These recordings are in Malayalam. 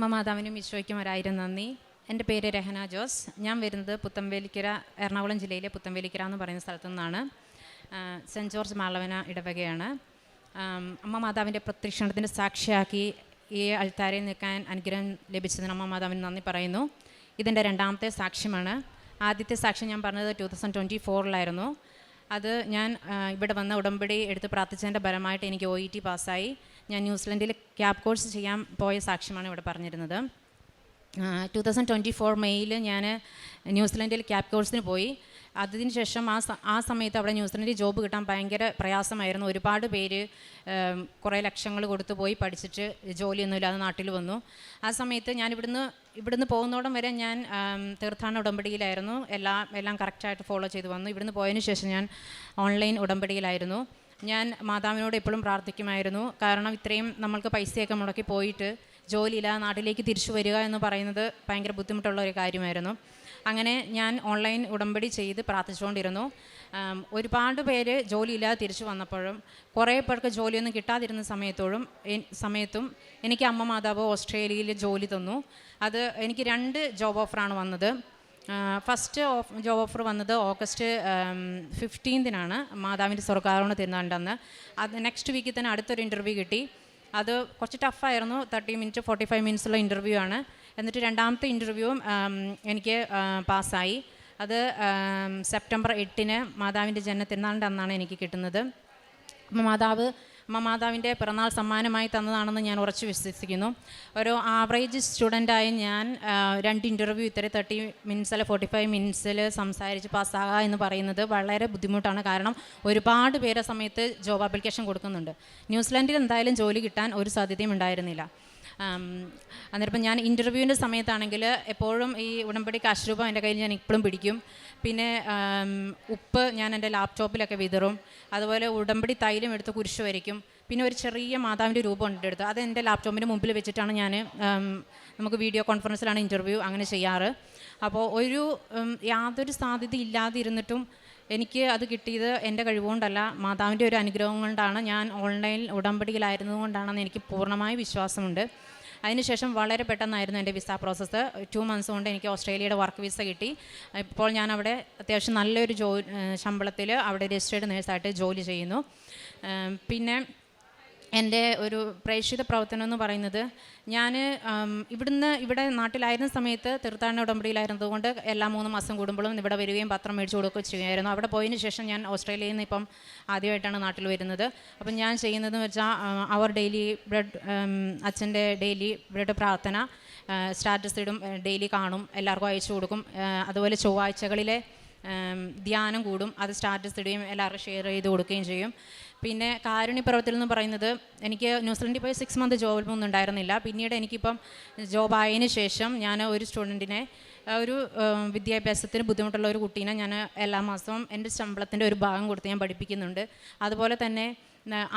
അമ്മ മാതാവിനും ഈശോയ്ക്കും ഒരായിരം നന്ദി. എന്റെ പേര് രഹന ജോസ്. ഞാൻ വരുന്നത് പുത്തംവേലിക്കര എറണാകുളം ജില്ലയിലെ പുത്തംവേലിക്കര എന്ന് പറയുന്ന സ്ഥലത്തു നിന്നാണ്. സെന്റ് ജോർജ് മാളവന ഇടവകയാണ്. അമ്മ മാതാവിന്റെ പ്രത്യക്ഷണത്തിന് സാക്ഷിയാക്കി ഈ അൾത്താരയിൽ നിൽക്കാൻ അനുഗ്രഹം ലഭിച്ചതിന് അമ്മ മാതാവിന് നന്ദി പറയുന്നു. ഇതിന്റെ രണ്ടാമത്തെ സാക്ഷ്യമാണ്. ആദ്യത്തെ സാക്ഷ്യം ഞാൻ പറഞ്ഞത് ടു തൗസൻഡ് ട്വന്റി ഫോറിലായിരുന്നു. അത് ഞാൻ ഇവിടെ വന്ന ഉടമ്പടി എടുത്ത് പ്രാർത്ഥിച്ചതിന്റെ ഫലമായിട്ട് എനിക്ക് ഒ ഇ ടി പാസ്സായി. ഞാൻ ന്യൂസിലൻഡിൽ ക്യാബ് കോഴ്സ് ചെയ്യാൻ പോയ സാക്ഷ്യമാണ് ഇവിടെ പറഞ്ഞിരുന്നത്. ടു തൗസൻഡ് ട്വന്റി ഫോർ മെയ്യിൽ ഞാൻ ന്യൂസിലൻഡിൽ ക്യാബ് കോഴ്സിന് പോയി. അതിന് ശേഷം ആ ആ സമയത്ത് അവിടെ ന്യൂസിലൻഡിൽ ജോബ് കിട്ടാൻ ഭയങ്കര പ്രയാസമായിരുന്നു. ഒരുപാട് പേര് കുറേ ലക്ഷങ്ങൾ കൊടുത്തു പോയി പഠിച്ചിട്ട് ജോലിയൊന്നുമില്ലാതെ നാട്ടിൽ വന്നു. ആ സമയത്ത് ഞാൻ ഇവിടുന്ന് ഇവിടുന്ന് പോകുന്നോടം വരെ ഞാൻ തീർത്ഥാടന ഉടമ്പടിയിലായിരുന്നു. എല്ലാം എല്ലാം കറക്റ്റായിട്ട് ഫോളോ ചെയ്ത് വന്നു. ഇവിടുന്ന് പോയതിന് ശേഷം ഞാൻ ഓൺലൈൻ ഉടമ്പടിയിലായിരുന്നു. ഞാൻ മാതാവിനോട് എപ്പോഴും പ്രാർത്ഥിക്കുമായിരുന്നു. കാരണം ഇത്രയും നമ്മൾക്ക് പൈസയൊക്കെ മുടക്കി പോയിട്ട് ജോലിയില്ല നാട്ടിലേക്ക് തിരിച്ചു വരിക എന്ന് പറയുന്നത് ഭയങ്കര ബുദ്ധിമുട്ടുള്ള ഒരു കാര്യമായിരുന്നു. അങ്ങനെ ഞാൻ ഓൺലൈൻ ഉടമ്പടി ചെയ്ത് പ്രാർത്ഥിച്ചുകൊണ്ടിരുന്നു. ഒരുപാട് പേര് ജോലിയില്ലാതെ തിരിച്ചു വന്നപ്പോഴും കുറേ പേർക്ക് ജോലിയൊന്നും കിട്ടാതിരുന്ന സമയത്തോഴും സമയത്തും എനിക്ക് അമ്മ മാതാവ് ഓസ്ട്രേലിയയിൽ ജോലി തന്നു. അത് എനിക്ക് രണ്ട് ജോബ് ഓഫറാണ് വന്നത്. ഫസ്റ്റ് ഓഫ് ജോബ് ഓഫർ വന്നത് ഓഗസ്റ്റ് ഫിഫ്റ്റീൻതിനാണ് മാതാവിന്റെ സ്വർഗാരോഹണ തിരുനാണ്ടെന്ന് അത് നെക്സ്റ്റ് വീക്കിൽ തന്നെ അടുത്തൊരു ഇന്റർവ്യൂ കിട്ടി. അത് കുറച്ച് ടഫായിരുന്നു തേർട്ടി മിനിറ്റ് ഫോർട്ടി ഫൈവ് മിനിറ്റ്സുള്ള ഇന്റർവ്യൂ ആണ്. എന്നിട്ട് രണ്ടാമത്തെ ഇന്റർവ്യൂവും എനിക്ക് പാസ്സായി. അത് സെപ്റ്റംബർ എട്ടിന് മാതാവിന്റെ ജനനത്തിരുന്നാളിന്റെ തിരുനാളിന്റെ അന്നാണ് എനിക്ക് കിട്ടുന്നത്. മാതാവ് അമ്മ മാതാവിന്റെ പിറന്നാൾ സമ്മാനമായി തന്നതാണെന്ന് ഞാൻ ഉറച്ചു വിശ്വസിക്കുന്നു. ഒരു ആവറേജ് സ്റ്റുഡന്റായ ഞാൻ രണ്ട് ഇന്റർവ്യൂ ഇത്ര തേർട്ടി മിനിറ്റ്സ് അല്ലെ ഫോർട്ടി ഫൈവ് മിനിറ്റ്സിൽ സംസാരിച്ച് പാസ്സാകുക എന്ന് പറയുന്നത് വളരെ ബുദ്ധിമുട്ടാണ്. കാരണം ഒരുപാട് പേരെ സമയത്ത് ജോബ് ആപ്ലിക്കേഷൻ കൊടുക്കുന്നുണ്ട്. ന്യൂസിലാൻഡിൽ എന്തായാലും ജോലി കിട്ടാൻ ഒരു സാധ്യതയും ഉണ്ടായിരുന്നില്ല. അന്നേരം ഞാൻ ഇന്റർവ്യൂവിന്റെ സമയത്താണെങ്കിൽ എപ്പോഴും ഈ ഉടമ്പടി കാശ് രൂപം എന്റെ കയ്യിൽ ഞാൻ ഇപ്പോഴും പിടിക്കും. പിന്നെ ഉപ്പ് ഞാൻ എന്റെ ലാപ്ടോപ്പിലൊക്കെ വിതറും. അതുപോലെ ഉടമ്പടി തൈലം എടുത്ത് കുരിശ് വരയ്ക്കും. പിന്നെ ഒരു ചെറിയ മാതാവിന്റെ രൂപം ഉണ്ട് എടുത്ത്. അത് എന്റെ ലാപ്ടോപ്പിന്റെ മുമ്പിൽ വെച്ചിട്ടാണ് ഞാൻ നമുക്ക് വീഡിയോ കോൺഫറൻസിലാണ് ഇന്റർവ്യൂ അങ്ങനെ ചെയ്യാറ്. അപ്പോൾ ഒരു യാതൊരു സാധ്യത ഇല്ലാതിരുന്നിട്ടും എനിക്ക് അത് കിട്ടിയത് എന്റെ കഴിവുകൊണ്ടല്ല മാതാവിന്റെ ഒരു അനുഗ്രഹം കൊണ്ടാണ് ഞാൻ ഓൺലൈൻ ഉടമ്പടിയിലായിരുന്നതുകൊണ്ടാണെന്ന് എനിക്ക് പൂർണമായ വിശ്വാസമുണ്ട്. അതിനുശേഷം വളരെ പെട്ടെന്നായിരുന്നു എന്റെ വിസ പ്രോസസ്സ് ടു മന്ത്സ് കൊണ്ട് എനിക്ക് ഓസ്ട്രേലിയയുടെ വർക്ക് വിസ കിട്ടി. ഇപ്പോൾ ഞാൻ അവിടെ അത്യാവശ്യം നല്ലൊരു ജോ ശമ്പളത്തിൽ അവിടെ രജിസ്റ്റേഡ് നേഴ്സായിട്ട് ജോലി ചെയ്യുന്നു. പിന്നെ എന്റെ ഒരു പ്രേക്ഷിത പ്രവർത്തനം എന്ന് പറയുന്നത് ഞാൻ ഇവിടുന്ന് ഇവിടെ നാട്ടിലായിരുന്ന സമയത്ത് തീർത്ഥാടന ഉടമ്പടിയിലായിരുന്നതുകൊണ്ട് എല്ലാ മൂന്ന് മാസം കൂടുമ്പോഴും ഇവിടെ വരികയും പത്രം മേടിച്ചു കൊടുക്കുകയും ചെയ്യുമായിരുന്നു അവിടെ പോയതിന് ശേഷം ഞാൻ ഓസ്ട്രേലിയയിൽ നിന്ന് ഇപ്പം ആദ്യമായിട്ടാണ് നാട്ടിൽ വരുന്നത്. അപ്പം ഞാൻ ചെയ്യുന്നതെന്ന് വെച്ചാൽ അവർ ഡെയിലി ബ്ലഡ് അച്ഛന്റെ ഡെയിലി ബ്രെഡ് പ്രാർത്ഥന സ്റ്റാറ്റസ് ഇടും ഡെയിലി കാണും എല്ലാവർക്കും അയച്ചു കൊടുക്കും. അതുപോലെ ചൊവ്വാഴ്ചകളിലെ ധ്യാനം കൂടും അത് സ്റ്റാറ്റസ് ഇടുകയും എല്ലാവർക്കും ഷെയർ ചെയ്ത് കൊടുക്കുകയും ചെയ്യും. പിന്നെ കാരുണ്യ പ്രവർത്തനം എന്ന് പറയുന്നത് എനിക്ക് ന്യൂസിലൻഡിൽ പോയി സിക്സ് മന്ത് ജോബ് ഒന്നും ഉണ്ടായിരുന്നില്ല. പിന്നീട് എനിക്കിപ്പം ജോബ് ആയതിനു ശേഷം ഞാൻ ഒരു സ്റ്റുഡന്റിനെ ഒരു വിദ്യാഭ്യാസത്തിന് ബുദ്ധിമുട്ടുള്ള ഒരു കുട്ടീനെ ഞാൻ എല്ലാ മാസവും എന്റെ ശമ്പളത്തിന്റെ ഒരു ഭാഗം കൊടുത്ത് ഞാൻ പഠിപ്പിക്കുന്നുണ്ട്. അതുപോലെ തന്നെ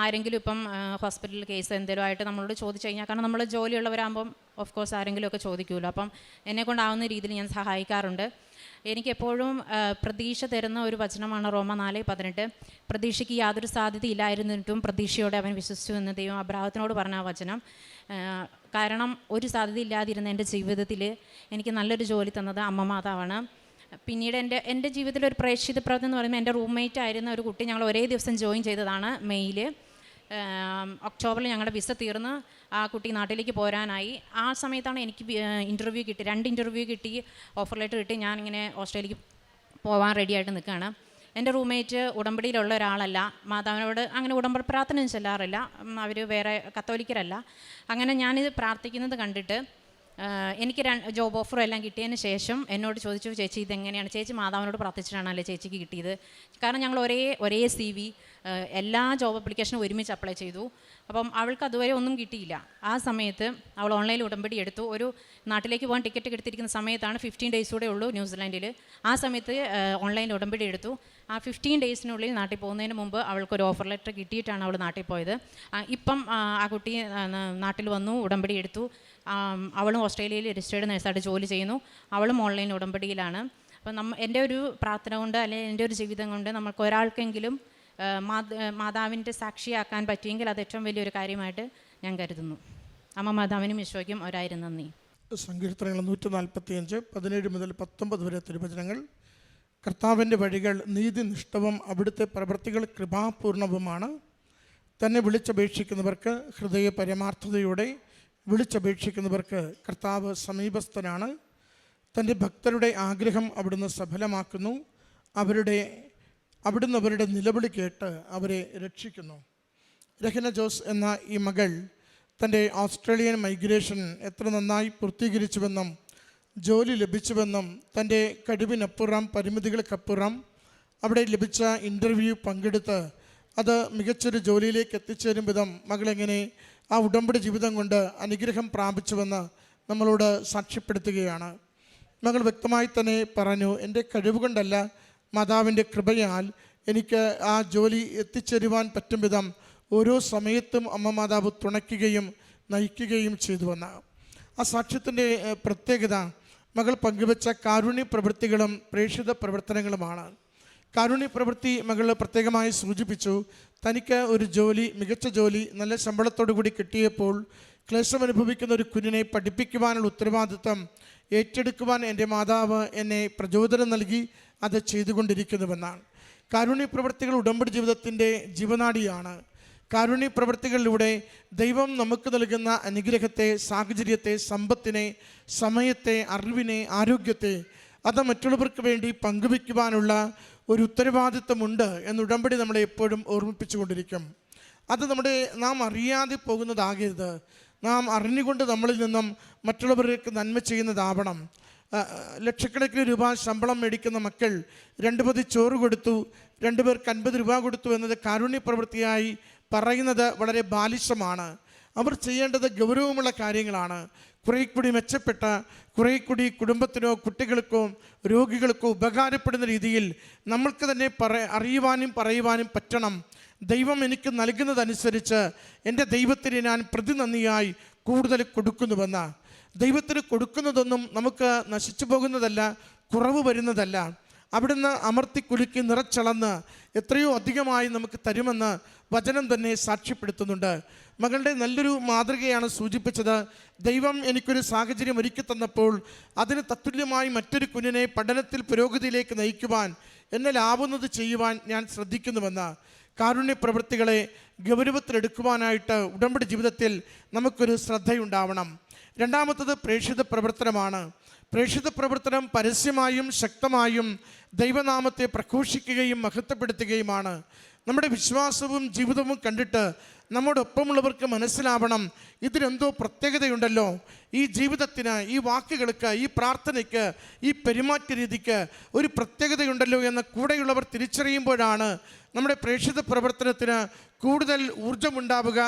ആരെങ്കിലും ഇപ്പം ഹോസ്പിറ്റൽ കേസ് എന്തെങ്കിലും ആയിട്ട് നമ്മളോട് ചോദിച്ചു കഴിഞ്ഞാൽ കാരണം നമ്മൾ ജോലിയുള്ളവരാകുമ്പം ഓഫ് കോഴ്സ് ആരെങ്കിലും ഒക്കെ ചോദിക്കുമല്ലോ. അപ്പം എന്നെ കൊണ്ടാവുന്ന രീതിയിൽ ഞാൻ സഹായിക്കാറുണ്ട്. എനിക്ക് എപ്പോഴും ആ, പ്രതീക്ഷ തരുന്ന ഒരു വചനമാണ് റോമ നാല് പതിനെട്ട്. പ്രതീക്ഷയ്ക്ക് യാതൊരു സാധ്യതയില്ലായിരുന്നിട്ടും പ്രതീക്ഷയോടെ അവൻ വിശ്വസിച്ചു എന്ന് ദൈവം അബ്രാഹത്തിനോട് പറഞ്ഞ ആ വചനം. കാരണം ഒരു സാധ്യത ഇല്ലാതിരുന്ന എന്റെ ജീവിതത്തിൽ എനിക്ക് നല്ലൊരു ജോലി തന്നത് അമ്മ മാതാവാണ്. പിന്നീട് എന്റെ എന്റെ ജീവിതത്തിൽ ഒരു പ്രേക്ഷിത പ്രവർത്തനം എന്ന് പറയുമ്പോൾ എന്റെ റൂംമേറ്റ് ആയിരുന്ന ഒരു കുട്ടി ഞങ്ങൾ ഒരേ ദിവസം ജോയിൻ ചെയ്തതാണ് മെയ്യിൽ ഒക്ടോബറിൽ ഞങ്ങളുടെ വിസ തീർന്ന് ആ കുട്ടി നാട്ടിലേക്ക് പോരാനായി. ആ സമയത്താണ് എനിക്ക് ഇന്റർവ്യൂ കിട്ടി. രണ്ട് ഇന്റർവ്യൂ കിട്ടി ഓഫർ ലെറ്റർ കിട്ടി. ഞാനിങ്ങനെ ഓസ്ട്രേലിയക്ക് പോകാൻ റെഡിയായിട്ട് നിൽക്കുകയാണ്. എന്റെ റൂംമേറ്റ് ഉടമ്പടിയിലുള്ള ഒരാളല്ല. മാതാവിനോട് അങ്ങനെ ഉടമ്പടി പ്രാർത്ഥന ചെല്ലാറില്ല. അവർ വേറെ കത്തോലിക്കരല്ല. അങ്ങനെ ഞാനിത് പ്രാർത്ഥിക്കുന്നത് കണ്ടിട്ട് എനിക്ക് ജോബ് ഓഫറും എല്ലാം കിട്ടിയതിന് ശേഷം എന്നോട് ചോദിച്ചു ചേച്ചി ഇതെങ്ങനെയാണ്? ചേച്ചി മാതാവിനോട് പ്രാർത്ഥിച്ചിട്ടാണല്ലേ ചേച്ചിക്ക് കിട്ടിയത്. കാരണം ഞങ്ങൾ ഒരേ ഒരേ സി വി എല്ലാ ജോബ് ആപ്ലിക്കേഷനും ഒരുമിച്ച് അപ്ലൈ ചെയ്തു. അപ്പം അവൾക്ക് അതുവരെ ഒന്നും കിട്ടിയില്ല. ആ സമയത്ത് അവൾ ഓൺലൈനിൽ ഉടമ്പടി എടുത്തു. ഒരു നാട്ടിലേക്ക് പോകാൻ ടിക്കറ്റ് എടുത്തിരിക്കുന്ന സമയത്താണ് ഫിഫ്റ്റീൻ ഡേയ്സ് കൂടെ ഉള്ളൂ ന്യൂസിലാൻഡിൽ ആ സമയത്ത് ഓൺലൈനിൽ ഉടമ്പടി എടുത്തു. ആ ഫിഫ്റ്റീൻ ഡേയ്സിനുള്ളിൽ നാട്ടിൽ പോകുന്നതിന് മുമ്പ് അവൾക്ക് ഒരു ഓഫർ ലെറ്റർ കിട്ടിയിട്ടാണ് അവൾ നാട്ടിൽ പോയത്. ഇപ്പം ആ, കുട്ടി നാട്ടിൽ വന്നു ഉടമ്പടി എടുത്തു. അവളും ഓസ്ട്രേലിയയിൽ രജിസ്റ്റേർഡ് നഴ്സായിട്ട് ജോലി ചെയ്യുന്നു. അവളും ഓൺലൈൻ ഉടമ്പടിയിലാണ്. അപ്പം നമ്മ എന്റെ ഒരു പ്രാർത്ഥന കൊണ്ട് അല്ലെങ്കിൽ എന്റെ ഒരു ജീവിതം കൊണ്ട് നമുക്ക് ഒരാൾക്കെങ്കിലും മാതാവിന്റെ സാക്ഷിയാക്കാൻ പറ്റിയെങ്കിൽ അത് ഏറ്റവും വലിയൊരു കാര്യമായിട്ട് ഞാൻ കരുതുന്നു. അമ്മ മാതാവിനും ഈശോയ്ക്കും ഒരായിരം നന്ദി. സങ്കീർത്തനങ്ങൾ നൂറ്റി നാൽപ്പത്തി അഞ്ച് പതിനേഴ് മുതൽ പത്തൊമ്പത് വരെ തിരുവചനങ്ങൾ. കർത്താവിന്റെ വഴികൾ നീതിനിഷ്ഠവും അവിടുത്തെ പ്രവൃത്തികൾ കൃപാപൂർണവുമാണ്. തന്നെ വിളിച്ചപേക്ഷിക്കുന്നവർക്ക് ഹൃദയ പരമാർത്ഥതയോടെ വിളിച്ചപേക്ഷിക്കുന്നവർക്ക് കർത്താവ് സമീപസ്ഥനാണ്. തന്റെ ഭക്തരുടെ ആഗ്രഹം അവിടുന്ന് സഫലമാക്കുന്നു. അവരുടെ അവിടുന്ന് അവരുടെ നിലവിളി കേട്ട് അവരെ രക്ഷിക്കുന്നു. രഹന ജോസ് എന്ന ഈ മകൾ തന്റെ ഓസ്ട്രേലിയൻ മൈഗ്രേഷൻ എത്ര നന്നായി പൂർത്തീകരിച്ചുവെന്നും ജോലി ലഭിച്ചുവെന്നും തന്റെ കഴിവിനപ്പുറം പരിമിതികൾക്കപ്പുറം അവിടെ ലഭിച്ച ഇന്റർവ്യൂ പങ്കെടുത്ത് അത് മികച്ചൊരു ജോലിയിലേക്ക് എത്തിച്ചേരും വിധം മകളെങ്ങനെ ആ ഉടമ്പടി ജീവിതം കൊണ്ട് അനുഗ്രഹം പ്രാപിച്ചുവെന്ന് നമ്മളോട് സാക്ഷ്യപ്പെടുത്തുകയാണ്. മകൾ വ്യക്തമായി തന്നെ പറഞ്ഞു എന്റെ കഴിവുകൊണ്ടല്ല മാതാവിന്റെ കൃപയാൽ എനിക്ക് ആ ജോലി എത്തിച്ചേരുവാൻ പറ്റും വിധം ഓരോ സമയത്തും അമ്മ മാതാവ് തുണയ്ക്കുകയും നയിക്കുകയും ചെയ്തുവെന്ന്. ആ സാക്ഷ്യത്തിന്റെ പ്രത്യേകത മകൾ പങ്കുവച്ച കാരുണ്യ പ്രവൃത്തികളും പ്രേക്ഷിത പ്രവർത്തനങ്ങളുമാണ്. കാരുണ്യ പ്രവൃത്തി മകൾ പ്രത്യേകമായി സൂചിപ്പിച്ചു. തനിക്ക് ഒരു ജോലി മികച്ച ജോലി നല്ല ശമ്പളത്തോടു കൂടി കിട്ടിയപ്പോൾ ക്ലേശം അനുഭവിക്കുന്ന ഒരു കുഞ്ഞിനെ പഠിപ്പിക്കുവാനുള്ള ഉത്തരവാദിത്വം ഏറ്റെടുക്കുവാൻ എന്റെ മാതാവ് എന്നെ പ്രചോദനം നൽകി അത് ചെയ്തുകൊണ്ടിരിക്കുന്നുവെന്നാണ്. കാരുണ്യ പ്രവൃത്തികൾ ഉടമ്പടി ജീവിതത്തിന്റെ ജീവനാടിയാണ്. കാരുണ്യ പ്രവൃത്തികളിലൂടെ ദൈവം നമുക്ക് നൽകുന്ന അനുഗ്രഹത്തെ സാഹചര്യത്തെ സമ്പത്തിനെ സമയത്തെ അറിവിനെ ആരോഗ്യത്തെ അത് മറ്റുള്ളവർക്ക് വേണ്ടി പങ്കുവയ്ക്കുവാനുള്ള ഒരു ഉത്തരവാദിത്വമുണ്ട് എന്ന് ഉടമ്പടി നമ്മളെ എപ്പോഴും ഓർമ്മിപ്പിച്ചുകൊണ്ടിരിക്കും. അത് നമ്മുടെ നാം അറിയാതെ പോകുന്നതാകരുത്. നാം അറിഞ്ഞുകൊണ്ട് നമ്മളിൽ നിന്നും മറ്റുള്ളവർക്ക് നന്മ ചെയ്യുന്നതാവണം. ലക്ഷക്കണക്കിന് രൂപ ശമ്പളം മേടിക്കുന്ന മക്കൾ രണ്ട് പതി ചോറ് കൊടുത്തു രണ്ടുപേർക്ക് അൻപത് രൂപ കൊടുത്തു എന്നത് കാരുണ്യ പ്രവൃത്തിയായി പറയുന്നത് വളരെ ബാലിശമാണ്. അവർ ചെയ്യേണ്ടത് ഗൗരവമുള്ള കാര്യങ്ങളാണ്. കുറേ കൂടി മെച്ചപ്പെട്ട കുറേ കൂടി കുടുംബത്തിനോ കുട്ടികൾക്കോ രോഗികൾക്കോ ഉപകാരപ്പെടുന്ന രീതിയിൽ നമ്മൾക്ക് തന്നെ പറ അറിയുവാനും പറയുവാനും പറ്റണം. ദൈവം എനിക്ക് നൽകുന്നതനുസരിച്ച് എന്റെ ദൈവത്തിന് ഞാൻ പ്രതിനന്ദിയായി കൂടുതൽ കൊടുക്കുന്നുവെന്ന്. ദൈവത്തിന് കൊടുക്കുന്നതൊന്നും നമുക്ക് നശിച്ചു പോകുന്നതല്ല കുറവ് വരുന്നതല്ല. അവിടുന്ന് അമർത്തി കുലുക്കി നിറച്ചളന്ന് എത്രയോ അധികമായി നമുക്ക് തരുമെന്ന് വചനം തന്നെ സാക്ഷ്യപ്പെടുത്തുന്നുണ്ട്. മകളുടെ നല്ലൊരു മാതൃകയാണ് സൂചിപ്പിച്ചത്. ദൈവം എനിക്കൊരു സാഹചര്യം ഒരുക്കി തന്നപ്പോൾ അതിന് തത്തുല്യമായി മറ്റൊരു കുഞ്ഞിനെ പഠനത്തിൽ പുരോഗതിയിലേക്ക് നയിക്കുവാൻ എന്നെ ലാവുന്നത് ചെയ്യുവാൻ ഞാൻ ശ്രദ്ധിക്കുന്നുവെന്ന്. കാരുണ്യ പ്രവൃത്തികളെ ഗൗരവത്തിലെടുക്കുവാനായിട്ട് ഉടമ്പടി ജീവിതത്തിൽ നമുക്കൊരു ശ്രദ്ധയുണ്ടാവണം. രണ്ടാമത്തത് പ്രേക്ഷിത പ്രവർത്തനമാണ്. പ്രേക്ഷിത പ്രവർത്തനം പരസ്യമായും ശക്തമായും ദൈവനാമത്തെ പ്രഘോഷിക്കുകയും മഹത്വപ്പെടുത്തുകയുമാണ്. നമ്മുടെ വിശ്വാസവും ജീവിതവും കണ്ടിട്ട് നമ്മുടെ ഒപ്പമുള്ളവർക്ക് മനസ്സിലാവണം ഇതിനെന്തോ പ്രത്യേകതയുണ്ടല്ലോ. ഈ ജീവിതത്തിന് ഈ വാക്കുകൾക്ക് ഈ പ്രാർത്ഥനയ്ക്ക് ഈ പെരുമാറ്റ രീതിക്ക് ഒരു പ്രത്യേകതയുണ്ടല്ലോ എന്ന് കൂടെയുള്ളവർ തിരിച്ചറിയുമ്പോഴാണ് നമ്മുടെ പ്രേക്ഷിത പ്രവർത്തനത്തിന് കൂടുതൽ ഊർജമുണ്ടാവുക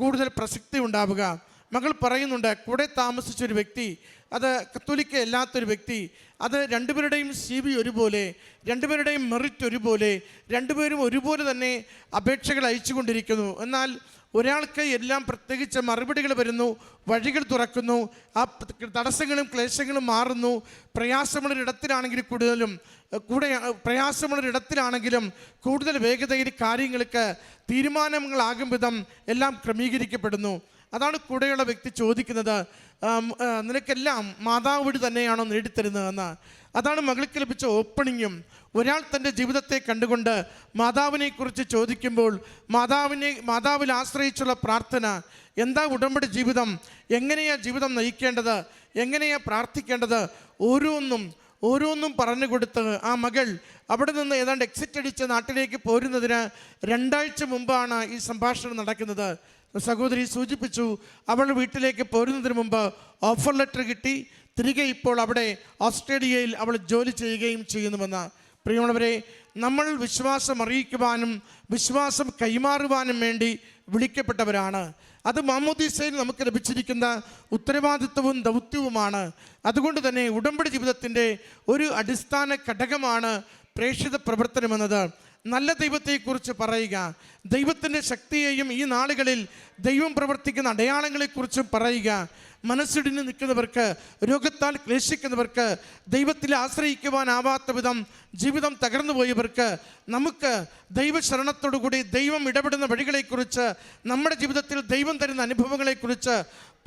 കൂടുതൽ പ്രസക്തി ഉണ്ടാവുക മകൾ പറയുന്നുണ്ട് കൂടെ താമസിച്ചൊരു വ്യക്തി അത് കത്തോലിക്ക അല്ലാത്തൊരു വ്യക്തി അത് രണ്ടുപേരുടെയും സി ബി ഒരുപോലെ രണ്ടുപേരുടെയും മെറിറ്റ് ഒരുപോലെ രണ്ടുപേരും ഒരുപോലെ തന്നെ അപേക്ഷകൾ അയച്ചുകൊണ്ടിരിക്കുന്നു. എന്നാൽ ഒരാൾക്ക് എല്ലാം പ്രത്യേകിച്ച് മറുപടികൾ വരുന്നു വഴികൾ തുറക്കുന്നു ആ തടസ്സങ്ങളും ക്ലേശങ്ങളും മാറുന്നു പ്രയാസമുള്ളൊരിടത്തിലാണെങ്കിൽ കൂടുതലും കൂടെ പ്രയാസമുള്ളൊരിടത്തിലാണെങ്കിലും കൂടുതൽ വേഗതയിൽ കാര്യങ്ങൾക്ക് തീരുമാനങ്ങളാകും വിധം എല്ലാം ക്രമീകരിക്കപ്പെടുന്നു. അതാണ് കൂടെയുള്ള വ്യക്തി ചോദിക്കുന്നത് നിനക്കെല്ലാം മാതാവ് വഴി തന്നെയാണോ നേടിത്തരുന്നതെന്ന് അതാണ് മകൾക്ക് ലഭിച്ച ഓപ്പണിങ്ങും ഒരാൾ തന്റെ ജീവിതത്തെ കണ്ടുകൊണ്ട് മാതാവിനെക്കുറിച്ച് ചോദിക്കുമ്പോൾ മാതാവിനെ മാതാവിൽ ആശ്രയിച്ചുള്ള പ്രാർത്ഥന എന്താ ഉടമ്പടി ജീവിതം? എങ്ങനെയാ ജീവിതം നയിക്കേണ്ടത്? എങ്ങനെയാ പ്രാർത്ഥിക്കേണ്ടത്? ഓരോന്നും ഓരോന്നും പറഞ്ഞു കൊടുത്ത് ആ മകൾ അവിടെ നിന്ന് ഏതാണ്ട് എക്സിറ്റ് അടിച്ച് നാട്ടിലേക്ക് പോരുന്നതിന് രണ്ടാഴ്ച മുമ്പാണ് ഈ സംഭാഷണം നടക്കുന്നത്. സഹോദരി സൂചിപ്പിച്ചു അവൾ വീട്ടിലേക്ക് പോരുന്നതിന് മുമ്പ് ഓഫർ ലെറ്റർ കിട്ടി. തിരികെ ഇപ്പോൾ അവിടെ ഓസ്ട്രേലിയയിൽ അവൾ ജോലി ചെയ്യുകയും ചെയ്യുന്നുവെന്ന്. പ്രിയമുള്ളവരെ നമ്മൾ വിശ്വാസം അറിയിക്കുവാനും വിശ്വാസം കൈമാറുവാനും വേണ്ടി വിളിക്കപ്പെട്ടവരാണ്. അത് മാമോദീസയിൽ നമുക്ക് ലഭിച്ചിരിക്കുന്ന ഉത്തരവാദിത്വവും ദൗത്യവുമാണ്. അതുകൊണ്ട് തന്നെ ഉടമ്പടി ജീവിതത്തിന്റെ ഒരു അടിസ്ഥാന ഘടകമാണ് പ്രേക്ഷിത പ്രവർത്തനം എന്നത് നല്ല ദൈവത്തെക്കുറിച്ച് പറയുക. ദൈവത്തിന്റെ ശക്തിയെയും ഈ നാളുകളിൽ ദൈവം പ്രവർത്തിക്കുന്ന അടയാളങ്ങളെക്കുറിച്ചും പറയുക. മനസ്സിടിഞ്ഞ് നിൽക്കുന്നവർക്ക് രോഗത്താൽ ക്ലേശിക്കുന്നവർക്ക് ദൈവത്തിൽ ആശ്രയിക്കുവാനാവാത്ത വിധം ജീവിതം തകർന്നു പോയവർക്ക് നമുക്ക് ദൈവശരണത്തോടുകൂടി ദൈവം ഇടപെടുന്ന വഴികളെക്കുറിച്ച് നമ്മുടെ ജീവിതത്തിൽ ദൈവം തരുന്ന അനുഭവങ്ങളെക്കുറിച്ച്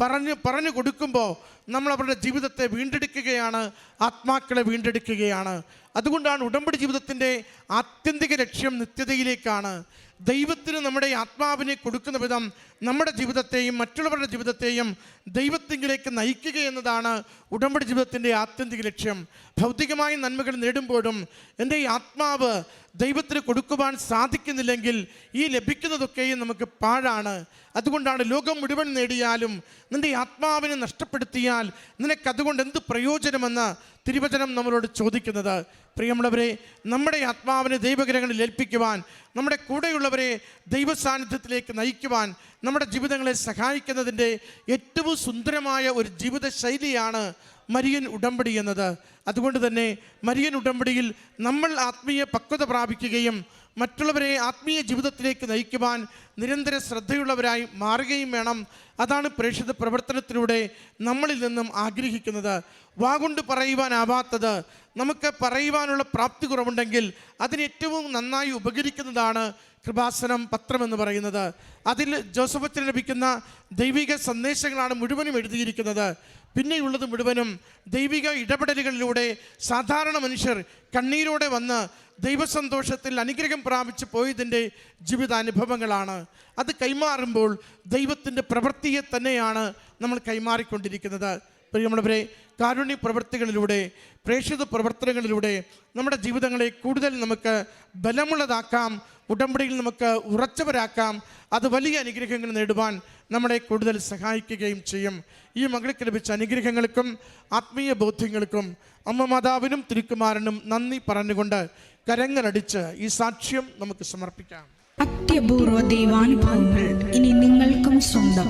പറഞ്ഞു പറഞ്ഞു കൊടുക്കുമ്പോൾ നമ്മൾ അവരുടെ ജീവിതത്തെ വീണ്ടെടുക്കുകയാണ് ആത്മാക്കളെ വീണ്ടെടുക്കുകയാണ്. അതുകൊണ്ടാണ് ഉടമ്പടി ജീവിതത്തിന്റെ ആത്യന്തിക ലക്ഷ്യം നിത്യതയിലേക്കാണ്. ദൈവത്തിന് നമ്മുടെ ആത്മാവിനെ കൊടുക്കുന്ന വിധം നമ്മുടെ ജീവിതത്തെയും മറ്റുള്ളവരുടെ ജീവിതത്തെയും ദൈവത്തിങ്കിലേക്ക് നയിക്കുക എന്നതാണ് ഉടമ്പടി ജീവിതത്തിന്റെ ആത്യന്തിക ലക്ഷ്യം. ഭൗതികമായ നന്മകൾ നേടുമ്പോഴും എന്റെ ആത്മാവ് ദൈവത്തിന് കൊടുക്കുവാൻ സാധിക്കുന്നില്ലെങ്കിൽ ഈ ലഭിക്കുന്നതൊക്കെയും നമുക്ക് പാഴാണ്. അതുകൊണ്ടാണ് ലോകം മുഴുവൻ നേടിയാലും നിന്റെ ആത്മാവിനെ നഷ്ടപ്പെടുത്തിയാൽ നിനക്ക് അതുകൊണ്ട് എന്ത് പ്രയോജനമെന്ന് തിരുവചനം നമ്മളോട് ചോദിക്കുന്നത്. പ്രിയമുള്ളവരെ നമ്മുടെ ആത്മാവിനെ ദൈവഗ്രഹങ്ങളിൽ ഏൽപ്പിക്കുവാൻ നമ്മുടെ കൂടെയുള്ളവരെ ദൈവ സാന്നിധ്യത്തിലേക്ക് നയിക്കുവാൻ നമ്മുടെ ജീവിതങ്ങളെ സഹായിക്കുന്നതിന്റെ ഏറ്റവും സുന്ദരമായ ഒരു ജീവിത ശൈലിയാണ് മരിയൻ ഉടമ്പടി എന്നത്. അതുകൊണ്ട് തന്നെ മരിയൻ ഉടമ്പടിയിൽ നമ്മൾ ആത്മീയ പക്വത പ്രാപിക്കുകയും മറ്റുള്ളവരെ ആത്മീയ ജീവിതത്തിലേക്ക് നയിക്കുവാൻ നിരന്തര ശ്രദ്ധയുള്ളവരായി മാറുകയും വേണം. അതാണ് പ്രേക്ഷിത പ്രവർത്തനത്തിലൂടെ നമ്മളിൽ നിന്നും ആഗ്രഹിക്കുന്നത്. വാഗുണ്ട് പറയുവാനാവാത്തത് നമുക്ക് പറയുവാനുള്ള പ്രാപ്തി കുറവുണ്ടെങ്കിൽ അതിന് ഏറ്റവും നന്നായി ഉപകരിക്കുന്നതാണ് കൃപാസനം പത്രം എന്ന് പറയുന്നത്. അതിൽ ജോസഫത്തിന് ലഭിക്കുന്ന ദൈവിക സന്ദേശങ്ങളാണ് മുഴുവനും എഴുതിയിരിക്കുന്നത്. പിന്നെയുള്ളത് മുഴുവനും ദൈവിക ഇടപെടലുകളിലൂടെ സാധാരണ മനുഷ്യർ കണ്ണീരോടെ വന്ന് ദൈവസന്തോഷത്തിൽ അനുഗ്രഹം പ്രാപിച്ച് പോയതിന്റെ ജീവിതാനുഭവങ്ങളാണ്. അത് കൈമാറുമ്പോൾ ദൈവത്തിന്റെ പ്രവൃത്തിയെ തന്നെയാണ് നമ്മൾ കൈമാറിക്കൊണ്ടിരിക്കുന്നത്. പ്രിയമുള്ളവരെ കാരുണ്യ പ്രവൃത്തികളിലൂടെ പ്രേക്ഷിത പ്രവർത്തനങ്ങളിലൂടെ നമ്മുടെ ജീവിതങ്ങളെ കൂടുതൽ നമുക്ക് ബലമുള്ളതാക്കാം ഉടമ്പടിയിൽ നമുക്ക് ഉറച്ചവരാക്കാം അത് വലിയ അനുഗ്രഹങ്ങൾ നേടുവാൻ നമ്മളെ കൂടുതൽ സഹായിക്കുകയും ചെയ്യും. ഈ മകൾക്ക് ലഭിച്ച അനുഗ്രഹങ്ങൾക്കും ആത്മീയ ബോധ്യങ്ങൾക്കും അമ്മ മാതാവിനും തിരുക്കുമാരനും നന്ദി പറഞ്ഞുകൊണ്ട് കരങ്ങളടിച്ച് ഈ സാക്ഷ്യം നമുക്ക് സമർപ്പിക്കാം. അത്യപൂർവ ദൈവാനുഭവങ്ങൾ ഇനി നിങ്ങൾക്കും സ്വന്തം.